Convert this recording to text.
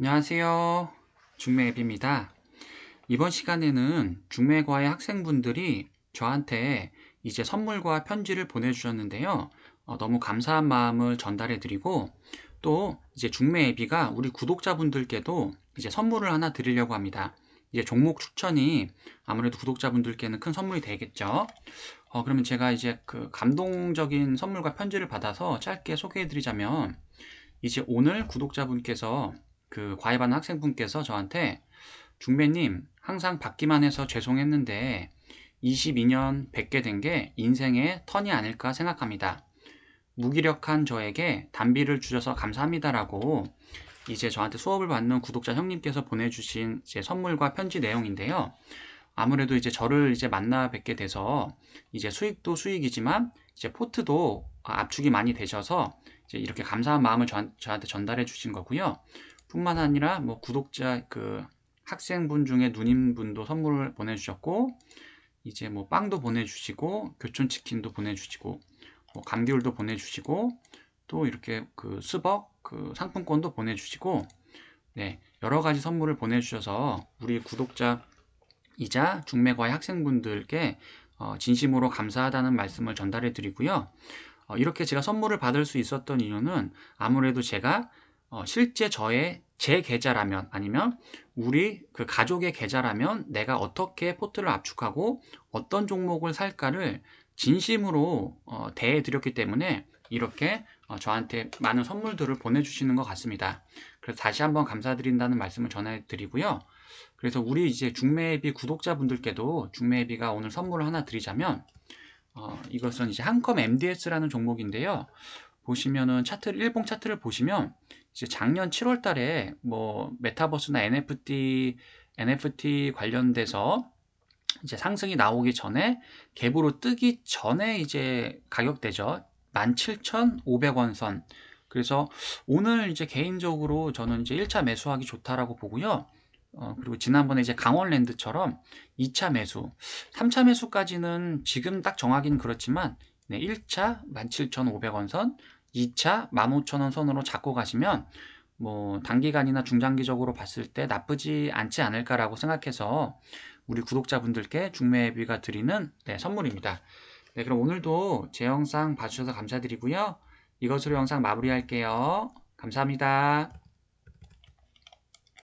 안녕하세요. 중매앱입니다. 이번 시간에는 중매과의 학생분들이 저한테 이제 선물과 편지를 보내주셨는데요. 어, 너무 감사한 마음을 전달해 드리고 또 이제 중매앱이가 우리 구독자분들께도 이제 선물을 하나 드리려고 합니다. 이제 종목 추천이 아무래도 구독자분들께는 큰 선물이 되겠죠. 어, 그러면 제가 이제 그 감동적인 선물과 편지를 받아서 짧게 소개해 드리자면 이제 오늘 구독자분께서 그 과외받는 학생분께서 저한테 중배님 항상 받기만 해서 죄송했는데 22년 뵙게 된 게 인생의 턴이 아닐까 생각합니다. 무기력한 저에게 단비를 주셔서 감사합니다라고 이제 저한테 수업을 받는 구독자 형님께서 보내주신 제 선물과 편지 내용인데요. 아무래도 이제 저를 이제 만나 뵙게 돼서 이제 수익도 수익이지만 이제 포트도 압축이 많이 되셔서 이제 이렇게 감사한 마음을 저, 저한테 전달해 주신 거고요. 뿐만 아니라 뭐 구독자 그 학생분 중에 누님분도 선물을 보내주셨고 이제 뭐 빵도 보내주시고 교촌치킨도 보내주시고 뭐 감귤도 보내주시고 또 이렇게 그 스벅 그 상품권도 보내주시고 네 여러 가지 선물을 보내주셔서 우리 구독자이자 중매과의 학생분들께 어, 진심으로 감사하다는 말씀을 전달해 드리고요. 어, 이렇게 제가 선물을 받을 수 있었던 이유는 아무래도 제가 어, 실제 저의 제 계좌라면 아니면 우리 그 가족의 계좌라면 내가 어떻게 포트를 압축하고 어떤 종목을 살까를 진심으로 어, 대해 드렸기 때문에 이렇게 어, 저한테 많은 선물들을 보내주시는 것 같습니다. 그래서 다시 한번 감사드린다는 말씀을 전해드리고요. 그래서 우리 이제 중매비 구독자분들께도 중매비가 오늘 선물을 하나 드리자면 어, 이것은 이제 한컴 MDS라는 종목인데요. 보시면은 차트를 일봉 차트를 보시면 이제 작년 7월 달에 뭐 메타버스나 NFT NFT 관련돼서 이제 상승이 나오기 전에 갭으로 뜨기 전에 이제 가격대죠. 17,500원 선. 그래서 오늘 이제 개인적으로 저는 이제 1차 매수하기 좋다라고 보고요. 어, 그리고 지난번에 이제 강원랜드처럼 2차 매수, 3차 매수까지는 지금 딱 정하기는 그렇지만 네, 1차 17,500원 선, 2차 15,000원 선으로 잡고 가시면 뭐 단기간이나 중장기적으로 봤을 때 나쁘지 않지 않을까라고 생각해서 우리 구독자분들께 중매비가 드리는 네, 선물입니다. 네, 그럼 오늘도 제 영상 봐주셔서 감사드리고요. 이것으로 영상 마무리할게요. 감사합니다.